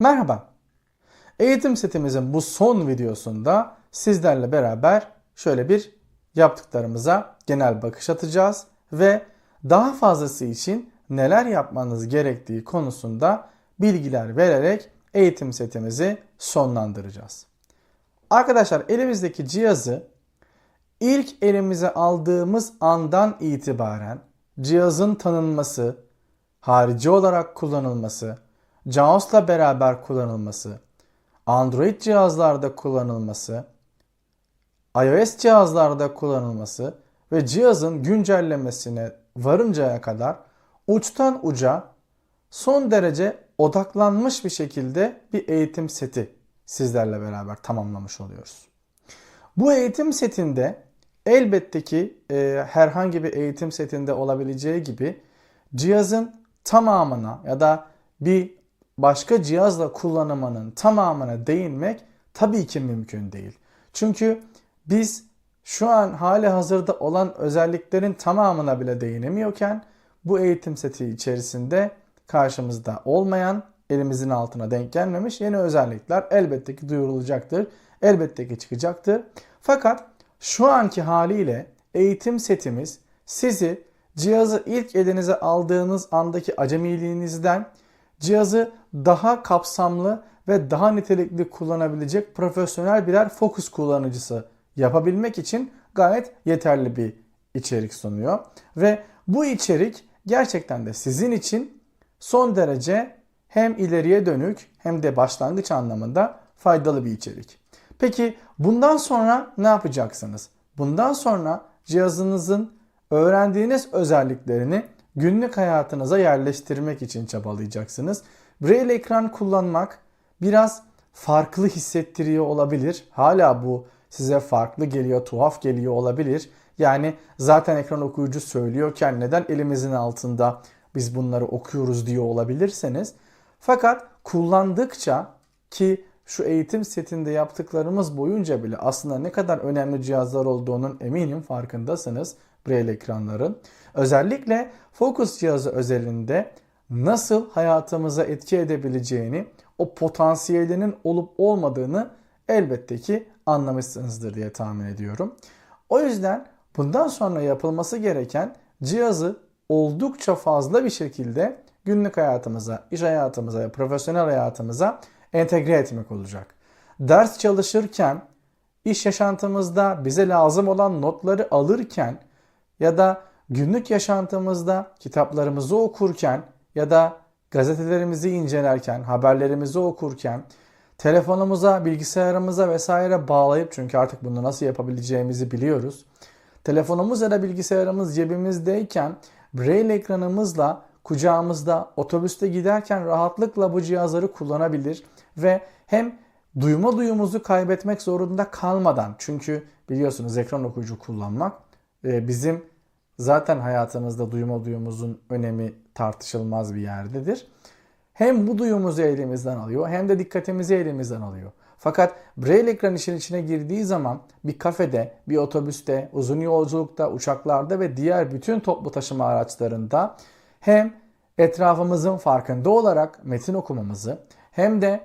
Merhaba. Eğitim setimizin bu son videosunda sizlerle beraber şöyle bir yaptıklarımıza genel bakış atacağız ve daha fazlası için neler yapmanız gerektiği konusunda bilgiler vererek eğitim setimizi sonlandıracağız. Arkadaşlar elimizdeki cihazı ilk elimize aldığımız andan itibaren cihazın tanınması, harici olarak kullanılması, JAWS'la beraber kullanılması, Android cihazlarda kullanılması, iOS cihazlarda kullanılması ve cihazın güncellemesine varıncaya kadar uçtan uca son derece odaklanmış bir şekilde bir eğitim seti sizlerle beraber tamamlamış oluyoruz. Bu eğitim setinde elbette ki e, herhangi bir eğitim setinde olabileceği gibi cihazın tamamına ya da bir başka cihazla kullanımının tamamına değinmek tabii ki mümkün değil. Çünkü biz şu an hali hazırda olan özelliklerin tamamına bile değinemiyorken bu eğitim seti içerisinde karşımızda olmayan, elimizin altına denk gelmemiş yeni özellikler elbette ki duyurulacaktır. Elbette ki çıkacaktır. Fakat şu anki haliyle eğitim setimiz sizi cihazı ilk elinize aldığınız andaki acemiliğinizden cihazı daha kapsamlı ve daha nitelikli kullanabilecek profesyonel birer fokus kullanıcısı yapabilmek için gayet yeterli bir içerik sunuyor. Ve bu içerik gerçekten de sizin için son derece hem ileriye dönük hem de başlangıç anlamında faydalı bir içerik. Peki bundan sonra ne yapacaksınız? Bundan sonra cihazınızın öğrendiğiniz özelliklerini günlük hayatınıza yerleştirmek için çabalayacaksınız. Braille ekran kullanmak biraz farklı hissettiriyor olabilir. Hala bu size farklı geliyor, tuhaf geliyor olabilir. Yani zaten ekran okuyucu söylüyorken neden elimizin altında biz bunları okuyoruz diyor olabilirseniz. Fakat kullandıkça ki şu eğitim setinde yaptıklarımız boyunca bile aslında ne kadar önemli cihazlar olduğunun eminim farkındasınız Braille ekranların. Özellikle Focus cihazı özelinde nasıl hayatımıza etki edebileceğini, o potansiyelinin olup olmadığını elbette ki anlamışsınızdır diye tahmin ediyorum. O yüzden bundan sonra yapılması gereken cihazı oldukça fazla bir şekilde günlük hayatımıza, iş hayatımıza profesyonel hayatımıza entegre etmek olacak. Ders çalışırken, iş yaşantımızda bize lazım olan notları alırken ya da günlük yaşantımızda kitaplarımızı okurken ya da gazetelerimizi incelerken, haberlerimizi okurken, telefonumuza, bilgisayarımıza vesaire bağlayıp çünkü artık bunu nasıl yapabileceğimizi biliyoruz. Telefonumuz ya da bilgisayarımız cebimizdeyken braille ekranımızla kucağımızda otobüste giderken rahatlıkla bu cihazları kullanabilir ve hem duyma duyumuzu kaybetmek zorunda kalmadan çünkü biliyorsunuz ekran okuyucu kullanmak bizim zaten hayatımızda duyma duyumuzun önemi tartışılmaz bir yerdedir. Hem bu duyumuzu elimizden alıyor hem de dikkatimizi elimizden alıyor. Fakat braille ekran işin içine girdiği zaman bir kafede, bir otobüste, uzun yolculukta, uçaklarda ve diğer bütün toplu taşıma araçlarında hem etrafımızın farkında olarak metin okumamızı hem de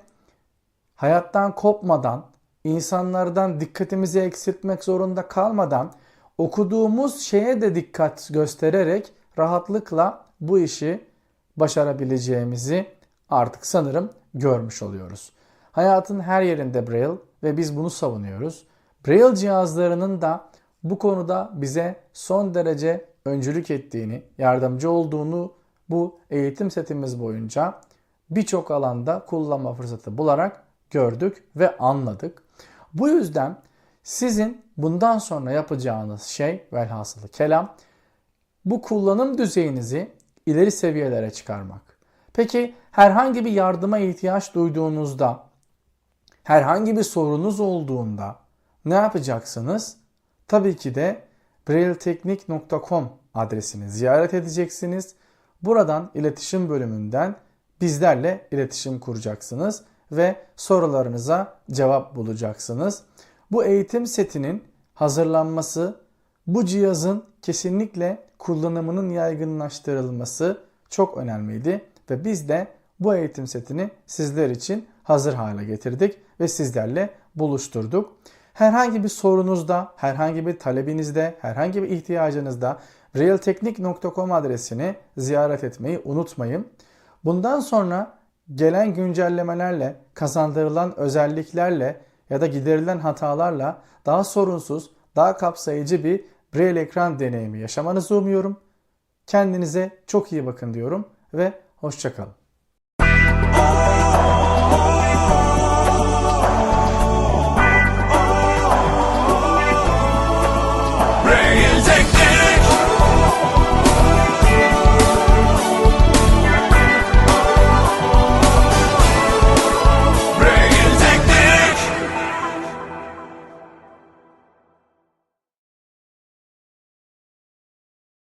hayattan kopmadan, insanlardan dikkatimizi eksiltmek zorunda kalmadan okuduğumuz şeye de dikkat göstererek rahatlıkla bu işi başarabileceğimizi artık sanırım görmüş oluyoruz. Hayatın her yerinde Braille ve biz bunu savunuyoruz. Braille cihazlarının da bu konuda bize son derece öncülük ettiğini, yardımcı olduğunu bu eğitim setimiz boyunca birçok alanda kullanma fırsatı bularak gördük ve anladık. Bu yüzden sizin bundan sonra yapacağınız şey velhasılı kelam bu kullanım düzeyinizi ileri seviyelere çıkarmak. Peki herhangi bir yardıma ihtiyaç duyduğunuzda, herhangi bir sorunuz olduğunda ne yapacaksınız? Tabii ki de brailleteknik.com adresini ziyaret edeceksiniz. Buradan iletişim bölümünden bizlerle iletişim kuracaksınız ve sorularınıza cevap bulacaksınız. Bu eğitim setinin hazırlanması, bu cihazın kesinlikle kullanımının yaygınlaştırılması çok önemliydi ve biz de bu eğitim setini sizler için hazır hale getirdik ve sizlerle buluşturduk. Herhangi bir sorunuzda, herhangi bir talebinizde, herhangi bir ihtiyacınızda realteknik.com adresini ziyaret etmeyi unutmayın. Bundan sonra gelen güncellemelerle, kazandırılan özelliklerle ya da giderilen hatalarla daha sorunsuz, daha kapsayıcı bir Braille ekran deneyimi yaşamanızı umuyorum. Kendinize çok iyi bakın diyorum ve hoşçakalın.